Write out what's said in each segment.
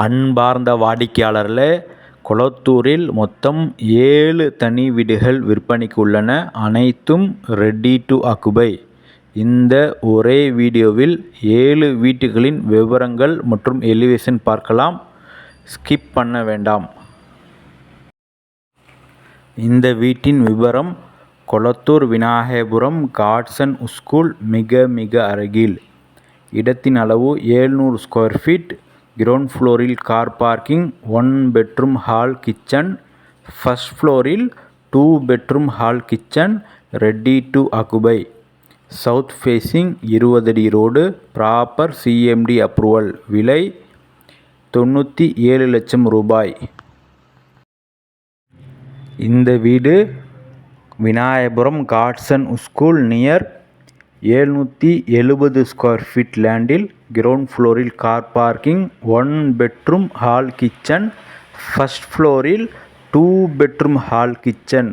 அன்பார்ந்த வாடிக்கையாளர்களே கொளத்தூரில் மொத்தம் ஏழு தனி வீடுகள் விற்பனைக்கு உள்ளன. அனைத்தும் ரெடி டு அக்குபை இந்த ஒரே வீடியோவில் ஏழு வீட்டுகளின் விவரங்கள் மற்றும் எலிவேஷன் பார்க்கலாம். ஸ்கிப் பண்ண வேண்டாம். இந்த வீட்டின் விவரம் கொளத்தூர் விநாயகபுரம் காட்சன் ஸ்கூல் மிக மிக அருகில். இடத்தின் அளவு ஏழ்நூறு ஸ்கொயர் ஃபீட் கிரவுண்ட் ஃப்ளோரில் car parking one bedroom hall kitchen first ஃப்ளோரில் two bedroom hall kitchen ready to occupy south facing இருபது அடி ரோடு ப்ராப்பர் சிஎம்டி அப்ரூவல் விலை தொண்ணூற்றி ஏழு லட்சம் ரூபாய். இந்த வீடு விநாயகபுரம் காட்சன் ஸ்கூல் நியர் ஏழ்நூற்றி எழுபது ஸ்கொயர் ஃபீட் லேண்டில் கிரவுண்ட் ஃப்ளோரில் car parking one bedroom hall kitchen first ஃப்ளோரில் two bedroom hall kitchen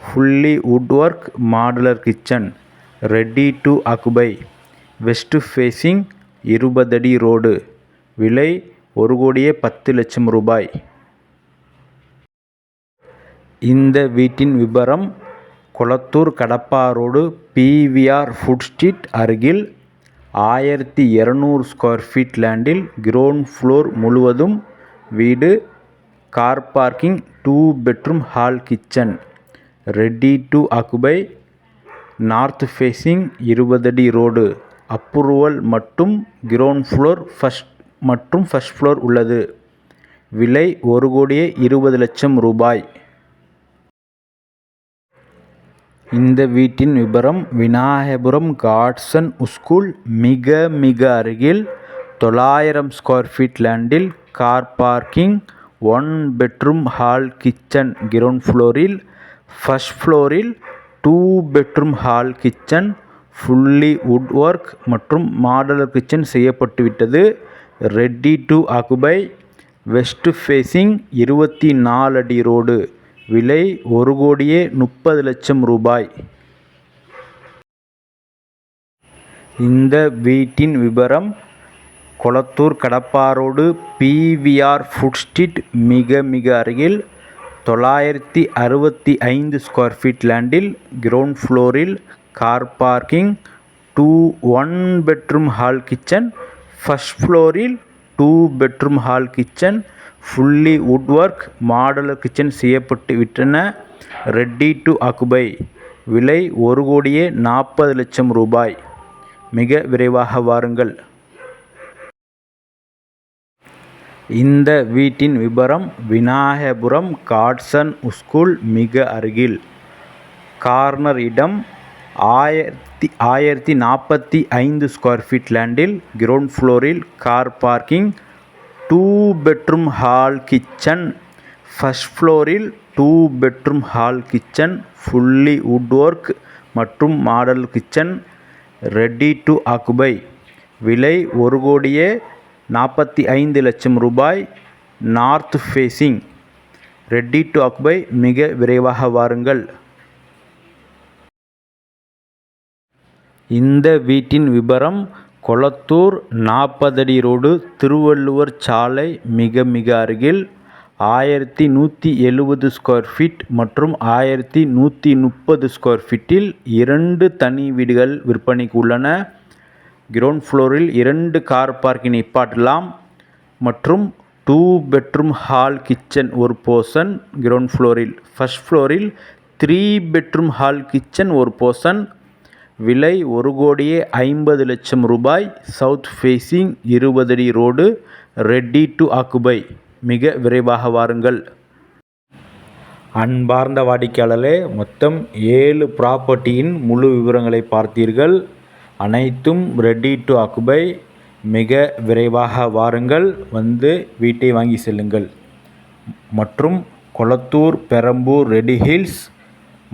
fully wood work modular kitchen ready to occupy west facing இருபதடி road விலை ஒரு கோடியே பத்து லட்சம் ரூபாய். இந்த வீட்டின் விபரம் Kolathur Kadapa road PVR food street அருகில் ஆயிரத்தி இரநூறு ஸ்கொயர் ஃபீட் லேண்டில் கிரவுண்ட் ஃப்ளோர் முழுவதும் வீடு car parking two bedroom hall kitchen ready to occupy north facing இருபதடி road approval மற்றும் கிரவுண்ட் ஃப்ளோர் ஃபஸ்ட் மற்றும் ஃபஸ்ட் ஃப்ளோர் உள்ளது. விலை ஒரு கோடியே இருபது லட்சம் ரூபாய். இந்த வீட்டின் விபரம் விநாயகபுரம் காட்சன் ஸ்கூல் மிக மிக அருகில் தொள்ளாயிரம் ஸ்கொயர் ஃபீட் லேண்டில் car parking one bedroom hall kitchen ground ஃப்ளோரில் ஃபர்ஸ்ட் ஃப்ளோரில் two bedroom hall kitchen fully wood work மற்றும் modular kitchen செய்யப்பட்டுவிட்டது. Ready to occupy west facing இருபத்தி நாலு அடி ரோடு விலை ஒரு கோடியே முப்பது லட்சம் ரூபாய். இந்த வீட்டின் விபரம் Kolathur Kadappa road PVR food street மிக மிக அருகில் தொள்ளாயிரத்தி அறுபத்தி ஐந்து ஸ்கொயர் ஃபீட் லேண்டில் கிரவுண்ட் ஃப்ளோரில் car parking two one bedroom hall kitchen first ஃப்ளோரில் two bedroom hall kitchen fully wood work modular kitchen செய்யப்பட்டு விட்டன. ரெடி டு அக்குபை விலை ஒரு கோடியே நாற்பது லட்சம் ரூபாய். மிக விரைவாக வாருங்கள். இந்த வீட்டின் விபரம் விநாயகபுரம் காட்சன் ஸ்கூல் மிக அருகில். கார்னர் இடம் ஆயிரத்தி ஆயிரத்தி நாற்பத்தி ஐந்து ஸ்கொயர் ஃபீட் லேண்டில் கிரவுண்ட் ஃப்ளோரில் car parking two bedroom hall kitchen first ஃப்ளோரில் two bedroom hall kitchen fully wood work மற்றும் model kitchen ready to occupy விலை ஒரு கோடியே நாற்பத்தி ஐந்து லட்சம் ரூபாய் north facing ready to occupy மிக விரைவாக வாருங்கள். இந்த வீட்டின் விபரம் கொளத்தூர் நாற்பதடி ரோடு திருவள்ளுவர் சாலை மிக மிக அருகில் ஆயிரத்தி நூற்றி எழுபது ஸ்கொயர் ஃபீட் மற்றும் ஆயிரத்தி நூற்றி முப்பது ஸ்கொயர் ஃபீட்டில் இரண்டு தனி வீடுகள் விற்பனைக்கு உள்ளன. கிரவுண்ட் ஃப்ளோரில் இரண்டு கார் பார்க்கிங் நிப்பாட்டலாம் மற்றும் டூ பெட்ரூம் ஹால் கிச்சன் ஒரு போர்ஷன் கிரவுண்ட் ஃப்ளோரில் ஃபர்ஸ்ட் ஃப்ளோரில் த்ரீ பெட்ரூம் ஹால் கிச்சன் ஒரு போர்ஷன் விலை ஒரு கோடியே ஐம்பது லட்சம் ரூபாய் சவுத் ஃபேஸிங் இருபது அடி ரோடு ரெடி டு ஆக்குபை மிக விரைவாக வாருங்கள். அன்பார்ந்த வாடிக்கையாளரே மொத்தம் ஏழு ப்ராப்பர்ட்டியின் முழு விவரங்களை பார்த்தீர்கள். அனைத்தும் ரெடி டு ஆக்குபை மிக விரைவாக வாருங்கள். வந்து வீட்டை வாங்கி செல்லுங்கள். மற்றும் கொளத்தூர் பெரம்பூர் ரெடி ஹில்ஸ்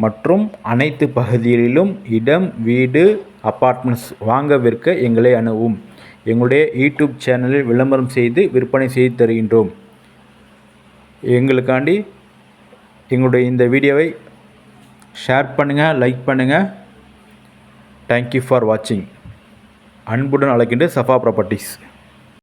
மற்றும் அனைத்து பகுதிகளிலும் இடம் வீடு அப்பார்ட்மெண்ட்ஸ் வாங்க விற்க எங்களை அணுவும். எங்களுடைய யூடியூப் சேனலில் விளம்பரம் செய்து விற்பனை செய்து தருகின்றோம். எங்களுக்காண்டி எங்களுடைய இந்த வீடியோவை ஷேர் பண்ணுங்கள் லைக் பண்ணுங்கள் தேங்க்யூ ஃபார் வாட்சிங் அன்புடன் அழைக்கின்ற சஃபா ப்ராப்பர்ட்டிஸ்